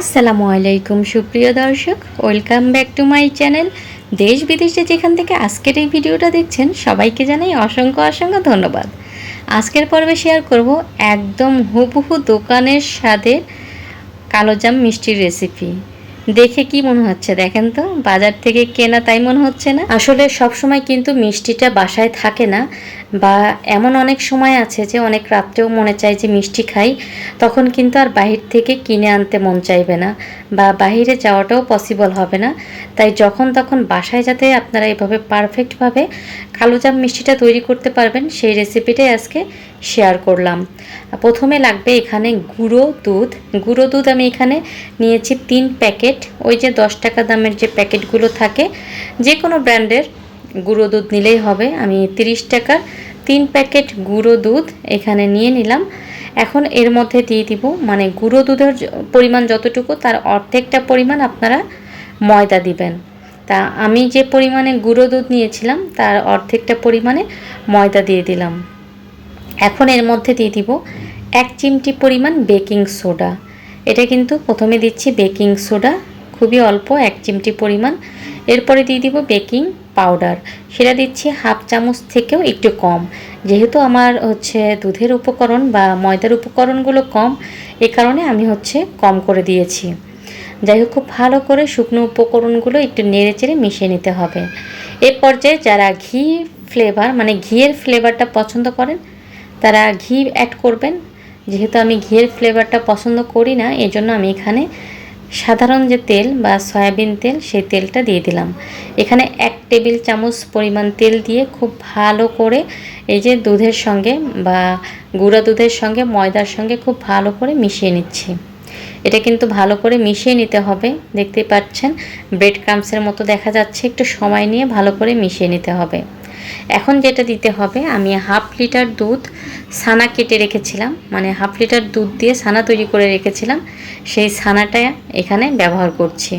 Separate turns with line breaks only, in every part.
আসসালামু আলাইকুম, সুপ্রিয় দর্শক। Welcome back to my channel দেশ বিদেশে যেখান থেকে আজকের এই ভিডিওটা দেখছেন, সবাইকে জানাই অসংখ্য অসংখ্য ধন্যবাদ। আজকের পর্বে শেয়ার করব একদম হুবহু দোকানের স্বাদের কালোজাম মিষ্টির রেসিপি দেখে কি মনে হচ্ছে দেখেন তো? বাজার থেকে কেনা তাই মনে হচ্ছে না? আসলে সব সময় কিন্তু মিষ্টিটা বাসায় থাকে না। বা এমন অনেক সময় আছে যে অনেক রাত্রেও মনে চায় যে মিষ্টি খাই, তখন কিন্তু আর বাহির থেকে কিনে আনতে মন চাইবে না বা বাহিরে যাওয়াটাও পসিবল হবে না। তাই যখন তখন বাসায় যাতে আপনারা এভাবে পারফেক্টভাবে কালোজাম মিষ্টিটা তৈরি করতে পারবেন, সেই রেসিপিটাই আজকে শেয়ার করলাম। প্রথমে লাগবে এখানে গুঁড়ো দুধ। গুঁড়ো দুধ আমি এখানে নিয়েছি তিন প্যাকেট ওই যে দশ টাকা দামের যে প্যাকেটগুলো থাকে যে কোনো ব্র্যান্ডের গুঁড়ো দুধ নিলেই হবে। আমি তিরিশ টাকার তিন প্যাকেট গুঁড়ো দুধ এখানে নিয়ে নিলাম। এখন এর মধ্যে দিয়ে দিব মানে গুঁড়ো দুধের পরিমাণ যতটুকু, তার অর্ধেকটা পরিমাণ আপনারা ময়দা দিবেন। তা আমি যে পরিমাণে গুঁড়ো দুধ নিয়েছিলাম, তার অর্ধেকটা পরিমাণে ময়দা দিয়ে দিলাম। এখন এর মধ্যে দিয়ে দিব এক চিমটি পরিমাণ বেকিং সোডা। এটা কিন্তু প্রথমে দিচ্ছি বেকিং সোডা, খুবই অল্প, এক চিমটি পরিমাণ এরপরে দিয়ে দিব বেকিং পাউডার। সেটা দিচ্ছি হাফ চামচ থেকেও একটু কম। যেহেতু আমার হচ্ছে দুধের উপকরণ বা ময়দার উপকরণগুলো কম, এ কারণে আমি হচ্ছে কম করে দিয়েছি। যাই হোক, খুব ভালো করে শুকনো উপকরণগুলো একটু নেড়ে চেড়ে মিশিয়ে নিতে হবে। এ পর্যায়ে যারা ঘি ফ্লেভার মানে ঘিয়ের ফ্লেভারটা পছন্দ করেন, তারা ঘি অ্যাড করবেন। যেহেতু আমি ঘিয়ের ফ্লেভারটা পছন্দ করি না, এজন্য আমি এখানে সাধারণ যে তেল বা সয়াবিন তেল, সেই তেলটা দিয়ে দিলাম। এখানে এক টেবিল চামচ পরিমাণ তেল দিয়ে খুব ভালো করে এই যে দুধের সঙ্গে বা গুঁড়া দুধের সঙ্গে, ময়দার সঙ্গে খুব ভালো করে মিশিয়ে নিচ্ছি। এটা কিন্তু ভালো করে মিশিয়ে নিতে হবে। দেখতে পাচ্ছেন ব্রেড ক্রামসের মতো দেখা যাচ্ছে, একটু সময় নিয়ে ভালো করে মিশিয়ে নিতে হবে। এখন যেটা দিতে হবে, আমি হাফ লিটার দুধ ছানা কেটে রেখেছিলাম মানে হাফ লিটার দুধ দিয়ে ছানা তৈরি করে রেখেছিলাম, সেই ছানাটা এখানে ব্যবহার করছি।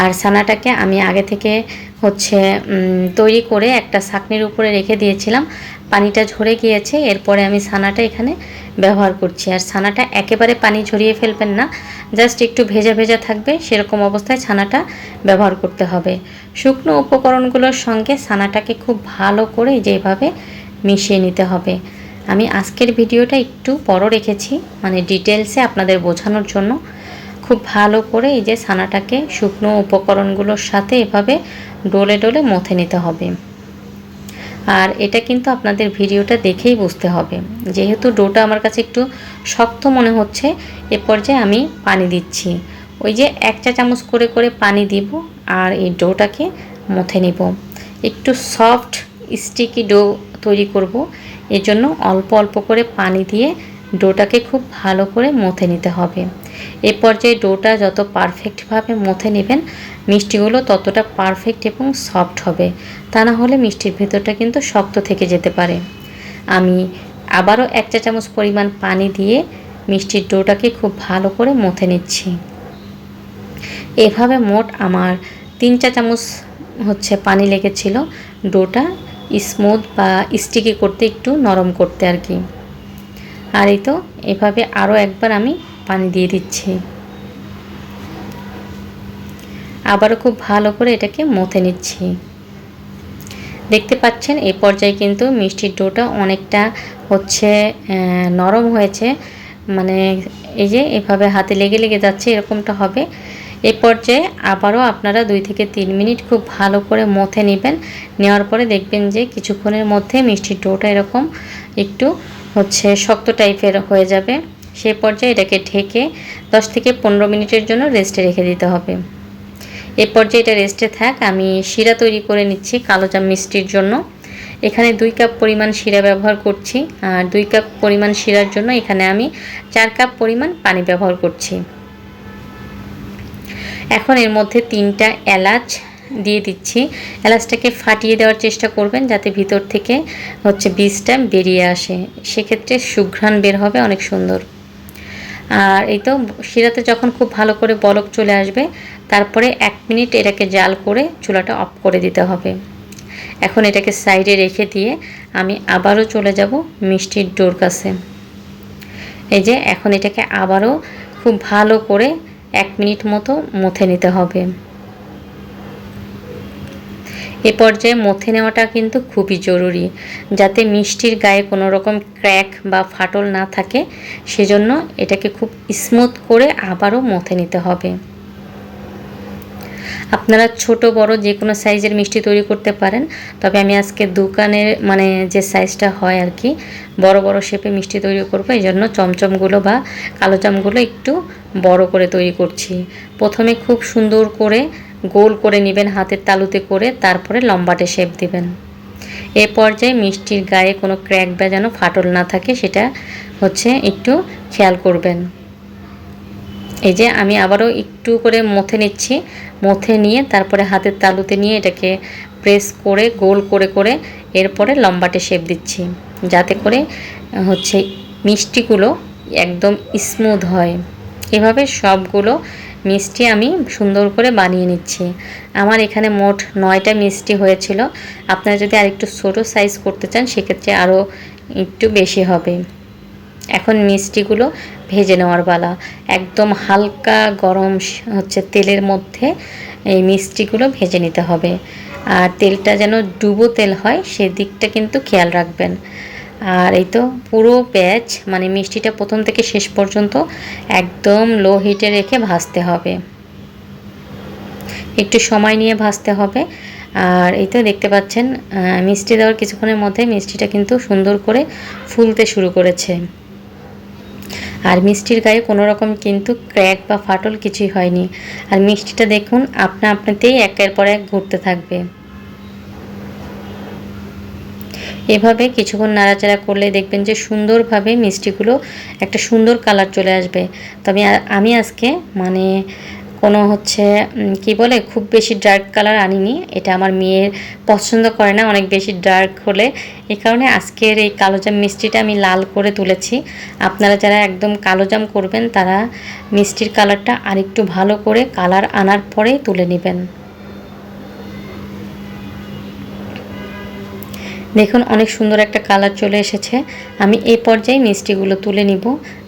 আর ছানাটাকে আমি আগে থেকে হচ্ছে তৈরি করে একটা ছাকনির উপরে রেখে দিয়েছিলাম, পানিটা ঝরে গিয়েছে, এরপরে আমি ছানাটা এখানে ব্যবহার করছি। আর ছানাটা একেবারে পানি ঝরিয়ে ফেলবেন না জাস্ট একটু ভেজা ভেজা থাকবে, সেরকম অবস্থায় ছানাটা ব্যবহার করতে হবে। শুকনো উপকরণগুলোর সঙ্গে ছানাটাকে খুব ভালো করে যেভাবে মিশিয়ে নিতে হবে। আমি আজকের ভিডিওটা একটু বড় রেখেছি মানে ডিটেলসে আপনাদের বোঝানোর জন্য। খুব ভালো করে এই যে ছানাটাকে শুকনো উপকরণগুলোর সাথে এভাবে ডলে ডলে মথে নিতে হবে। আর এটা কিন্তু আপনাদের ভিডিওটা দেখেই বুঝতে হবে। যেহেতু ডোটা আমার কাছে একটু শক্ত মনে হচ্ছে, এ পর্যায়ে আমি পানি দিচ্ছি। ওই যে এক চা চামচ করে করে পানি দিব আর এই ডোটাকে মথে নিব। একটু সফট, স্টিকি ডো তৈরি করব। এর জন্য অল্প অল্প করে পানি দিয়ে ডোটাকে খুব ভালো করে মথে নিতে হবে। এ পর্যায়ে ডোটা যত পারফেক্টভাবে মথে নেবেন, মিষ্টিগুলো ততটা পারফেক্ট এবং সফট হবে। তা না হলে মিষ্টির ভেতরটা কিন্তু শক্ত থেকে যেতে পারে। আমি আবারও এক চা চামচ পরিমাণ পানি দিয়ে মিষ্টির ডোটাকে খুব ভালো করে মথে নিচ্ছি। এভাবে মোট আমার তিন চা চামচ হচ্ছে পানি লেগেছিল। ডোটা স্মুথ বা স্টিকি করতে একটু নরম করতে আর কি। আর এই তো, এভাবে আরও একবার আমি পানি দিয়ে দিচ্ছি। আবারও খুব ভালো করে এটাকে মথে নিচ্ছি। দেখতে পাচ্ছেন এই পর্যায়ে কিন্তু মিষ্টির ডোটা অনেকটা হচ্ছে নরম হয়েছে। মানে এই যে এভাবে হাতে লেগে লেগে যাচ্ছে, এরকমটা হবে। এই পর্যায়ে আবারও আপনারা দুই থেকে তিন মিনিট খুব ভালো করে মথে নেবেন। নেওয়ার পরে দেখবেন যে কিছুক্ষণের মধ্যে মিষ্টির ডোটা এরকম একটু হচ্ছে শক্ত টাইপের হয়ে যাবে। সেই পর্যায়ে এটাকে ঢেকে দশ থেকে পনেরো মিনিটের জন্য রেস্টে রেখে দিতে হবে। এ পর্যায়ে এটা রেস্টে থাক, আমি শিরা তৈরি করে নিচ্ছি কালোজাম মিষ্টির জন্য। এখানে দুই কাপ পরিমাণ শিরা ব্যবহার করছি, আর দুই কাপ পরিমাণ শিরার জন্য এখানে আমি চার কাপ পরিমাণ পানি ব্যবহার করছি। এখন এর মধ্যে তিনটা এলাচ দিয়ে দিচ্ছি। এলাচটাকে ফাটিয়ে দেওয়ার চেষ্টা করবেন যাতে ভিতর থেকে হচ্ছে বীজটা বেরিয়ে আসে। সেক্ষেত্রে সুঘ্রাণ বের হবে, অনেক সুন্দর। আর এই তো শিরাতে যখন খুব ভালো করে বলক চলে আসবে, তারপরে এক মিনিট এটাকে জাল করে চুলাটা অফ করে দিতে হবে। এখন এটাকে সাইডে রেখে দিয়ে আমি আবারও চলে যাব মিষ্টির ডোর কাছে। এই যে এখন এটাকে আবারও খুব ভালো করে এক মিনিট মতো মুথে নিতে হবে। এ পর্যায়ে মথে নেওয়াটা কিন্তু খুবই জরুরি। যাতে মিষ্টির গায়ে কোনো রকম ক্র্যাক বা ফাটল না থাকে, সেজন্য এটাকে খুব স্মুথ করে আবারও মথে নিতে হবে। আপনারা ছোট, বড় যে কোনো সাইজের মিষ্টি তৈরি করতে পারেন, তবে আমি আজকে দোকানের মানে যে সাইজটা হয় আর কি, বড় বড় শেপে মিষ্টি তৈরি করব এই জন্য চমচমগুলো বা কালো চামগুলো একটু বড় করে তৈরি করছি। প্রথমে খুব সুন্দর করে গোল করে নেবেন হাতের তালুতে করে তারপরে লম্বাটে শেপ দিবেন। এ পর্যায়ে মিষ্টির গায়ে কোনো ক্র্যাক বা যেন ফাটল না থাকে, সেটা হচ্ছে একটু খেয়াল করবেন। এই যে আমি আবারও একটু করে মথে নিচ্ছি, মথে নিয়ে তারপরে হাতের তালুতে নিয়ে এটাকে প্রেস করে, গোল করে করে এরপরে লম্বাটে শেপ দিচ্ছি, যাতে করে হচ্ছে মিষ্টিগুলো একদম স্মুথ হয়। এভাবে সবগুলো মিষ্টি আমি সুন্দর করে বানিয়ে নিচ্ছি। আমার এখানে মোট নয়টা মিষ্টি হয়েছিল। আপনারা যদি আরেকটু ছোটো সাইজ করতে চান, সেক্ষেত্রে আরও একটু বেশি হবে। এখন মিষ্টিগুলো ভেজে নেওয়ার পালা। একদম হালকা গরম হচ্ছে তেলের মধ্যে এই মিষ্টিগুলো ভেজে নিতে হবে। আর তেলটা যেন ডুবো তেল হয়, সেদিকটা কিন্তু খেয়াল রাখবেন। আর এই তো পুরো ব্যাচ মানে মিষ্টিটা প্রথম থেকে শেষ পর্যন্ত একদম লো হিটে রেখে ভাজতে হবে। একটু সময় নিয়ে ভাজতে হবে। আর এই তো দেখতে পাচ্ছেন মিষ্টি দেওয়ার কিছুক্ষণের মধ্যে মিষ্টিটা কিন্তু সুন্দর করে ফুলতে শুরু করেছে। আর মিষ্টির গায়ে কোনো রকম কিন্তু ক্র্যাক বা ফাটল কিছুই হয়নি। আর মিষ্টিটা দেখুন আপনা আপনাতেই একের পর এক ঘুরতে থাকবে। এভাবে কিছুক্ষণ নাড়াচাড়া করলে দেখবেন যে সুন্দরভাবে মিষ্টিগুলো একটা সুন্দর কালার চলে আসবে। তবে আমি আজকে মানে কোনো হচ্ছে কি বলে, খুব বেশি ডার্ক কালার আনিনি। এটা আমার মেয়ের পছন্দ করে না, অনেক বেশি ডার্ক হলে। এই কারণে আজকের এই কালোজাম মিষ্টিটা আমি লাল করে তুলেছি। আপনারা যারা একদম কালোজাম করবেন, তারা মিষ্টির কালারটা আরেকটু ভালো করে কালার আনার পরেই তুলে নেবেন। দেখুন, অনেক সুন্দর একটা কালার চলে এসেছে। আমি এই পর্যায়ে মিষ্টিগুলো তুলে নিব।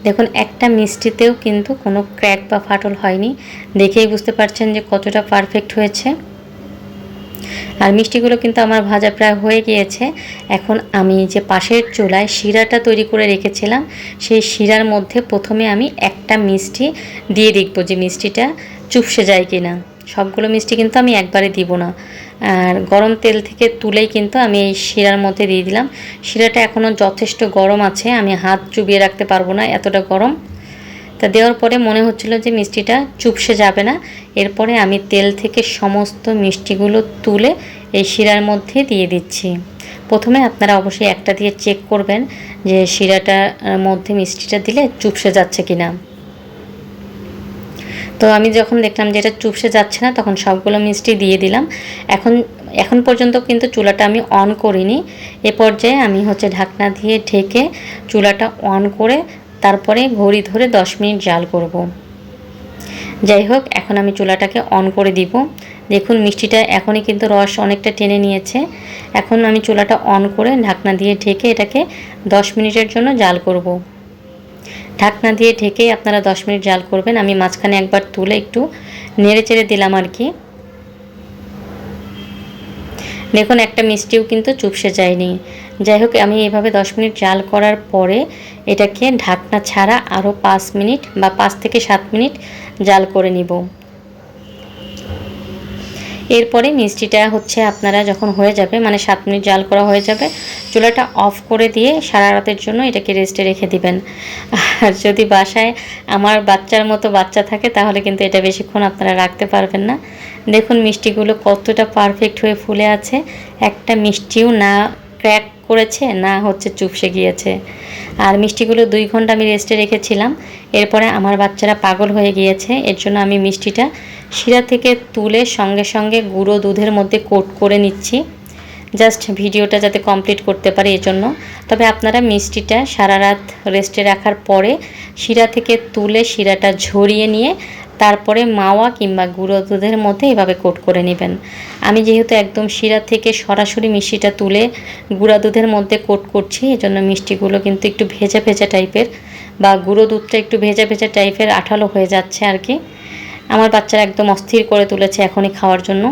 দেখুন, একটা মিষ্টিতেও কিন্তু কোনো ক্র্যাক বা ফাটল হয়নি। দেখেই বুঝতে পারছেন যে কতটা পারফেক্ট হয়েছে। আর মিষ্টিগুলো কিন্তু আমার ভাজা প্রায় হয়ে গিয়েছে। এখন আমি যে পাশের চুলায় শিরাটা তৈরি করে রেখেছিলাম, সেই শিরার মধ্যে প্রথমে আমি একটা মিষ্টি দিয়ে দেখব যে মিষ্টিটা চুপসে যায় কি না সবগুলো মিষ্টি কিন্তু আমি একবারে দিব না। আর গরম তেল থেকে তুলেই কিন্তু আমি এই শিরার মধ্যে দিয়ে দিলাম। শিরাটা এখনও যথেষ্ট গরম আছে, আমি হাত চুবিয়ে রাখতে পারব না এতটা গরম। তা দেওয়ার পরে মনে হচ্ছিল যে মিষ্টিটা চুপসে যাবে না। এরপরে আমি তেল থেকে সমস্ত মিষ্টিগুলো তুলে এই শিরার মধ্যে দিয়ে দিচ্ছি। প্রথমে আপনারা অবশ্যই একটা দিয়ে চেক করবেন যে শিরাটার মধ্যে মিষ্টিটা দিলে চুপসে যাচ্ছে কি না তো আমি যখন দেখলাম যে এটা চুপসে যাচ্ছে না, তখন সবগুলো মিষ্টি দিয়ে দিলাম এখন এখন পর্যন্ত কিন্তু চুলাটা আমি অন করিনি এ পর্যায়ে আমি হচ্ছে ঢাকনা দিয়ে ঢেকে চুলাটা অন করে তারপরে ঘড়ি ধরে দশ মিনিট জাল করব। যাই হোক, এখন আমি চুলাটাকে অন করে দিব দেখুন, মিষ্টিটা এখনই কিন্তু রস অনেকটা টেনে নিয়েছে এখন আমি চুলাটা অন করে ঢাকনা দিয়ে ঢেকে এটাকে দশ মিনিটের জন্য জাল করব। ঢাকনা দিয়ে ঢেকে আপনারা দশ মিনিট জাল করবেন। আমি মাঝখানে একবার তুলে একটু নেড়ে চেড়ে দিলাম আর কি। দেখুন, একটা মিষ্টিও কিন্তু চুপসে যায়নি। যাই হোক, আমি এভাবে দশ মিনিট জাল করার পরে এটাকে ঢাকনা ছাড়া আরও পাঁচ মিনিট বা পাঁচ থেকে সাত মিনিট জাল করে নিব। এরপরে মিষ্টিটা হচ্ছে আপনারা যখন হয়ে যাবে মানে সাত মিনিট জাল করা হয়ে যাবে, চুলাটা অফ করে দিয়ে সারা রাতের জন্য এটাকে রেস্টে রেখে দিবেন। আর যদি বাসায় আমার বাচ্চার মতো বাচ্চা থাকে, তাহলে কিন্তু এটা বেশিক্ষণ আপনারা রাখতে পারবেন না। দেখুন মিষ্টিগুলো কতটা পারফেক্ট হয়ে ফুলে আছে। একটা মিষ্টিও না ক্র্যাক করেছে, না হচ্ছে চুপসে গিয়েছে। আর মিষ্টিগুলো দুই ঘণ্টা আমি রেস্টে রেখেছিলাম। এরপরে আমার বাচ্চারা পাগল হয়ে গিয়েছে, এর জন্য আমি মিষ্টিটা শিরা থেকে তুলে সঙ্গে সঙ্গে গুঁড়ো দুধের মধ্যে কোট করে নিচ্ছি। জাস্ট ভিডিওটা যাতে কমপ্লিট করতে পারি এজন্য। তবে আপনারা মিষ্টিটা সারা রাত রেস্টে রাখার পরে শিরা থেকে তুলে শিরাটা ঝরিয়ে নিয়ে তারপরে মাওয়া কিংবা গুঁড়ো দুধের মধ্যে এভাবে কোট করে নেবেন। আমি যেহেতু একদম শিরা থেকে সরাসরি মিষ্টিটা তুলে গুঁড়া দুধের মধ্যে কোট করছি, এজন্য মিষ্টিগুলো কিন্তু একটু ভেজা ভেজা টাইপের বা গুঁড়ো দুধটা একটু ভেজা ভেজা টাইপের আঠালো হয়ে যাচ্ছে আর কি। আমার বাচ্চারা একদম অস্থির করে তুলেছে এখনই খাওয়ার জন্য।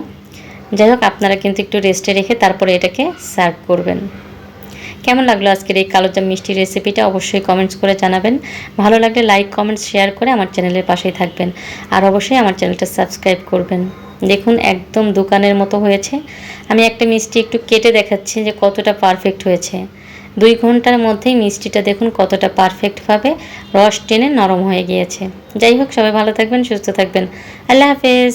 যাই হোক, আপনারা কিন্তু একটু রেস্টে রেখে তারপরে এটাকে সার্ভ করবেন। কেমন লাগল আজকের এই কালোজাম মিষ্টি রেসিপিটা অবশ্যই কমেন্টস করে জানাবেন। ভালো লাগলে লাইক কমেন্টস শেয়ার করে আমার চ্যানেলের পাশেই থাকবেন। আর অবশ্যই আমার চ্যানেলটা সাবস্ক্রাইব করবেন। দেখুন, একদম দোকানের মতো হয়েছে। আমি একটা মিষ্টি একটু কেটে দেখাচ্ছি যে কতটা পারফেক্ট হয়েছে। দুই ঘণ্টার মধ্যেই মিষ্টিটা দেখুন কতটা পারফেক্টভাবে রস টেনে নরম হয়ে গিয়েছে। যাই হোক, সবাই ভালো থাকবেন, সুস্থ থাকবেন। আল্লাহ হাফেজ।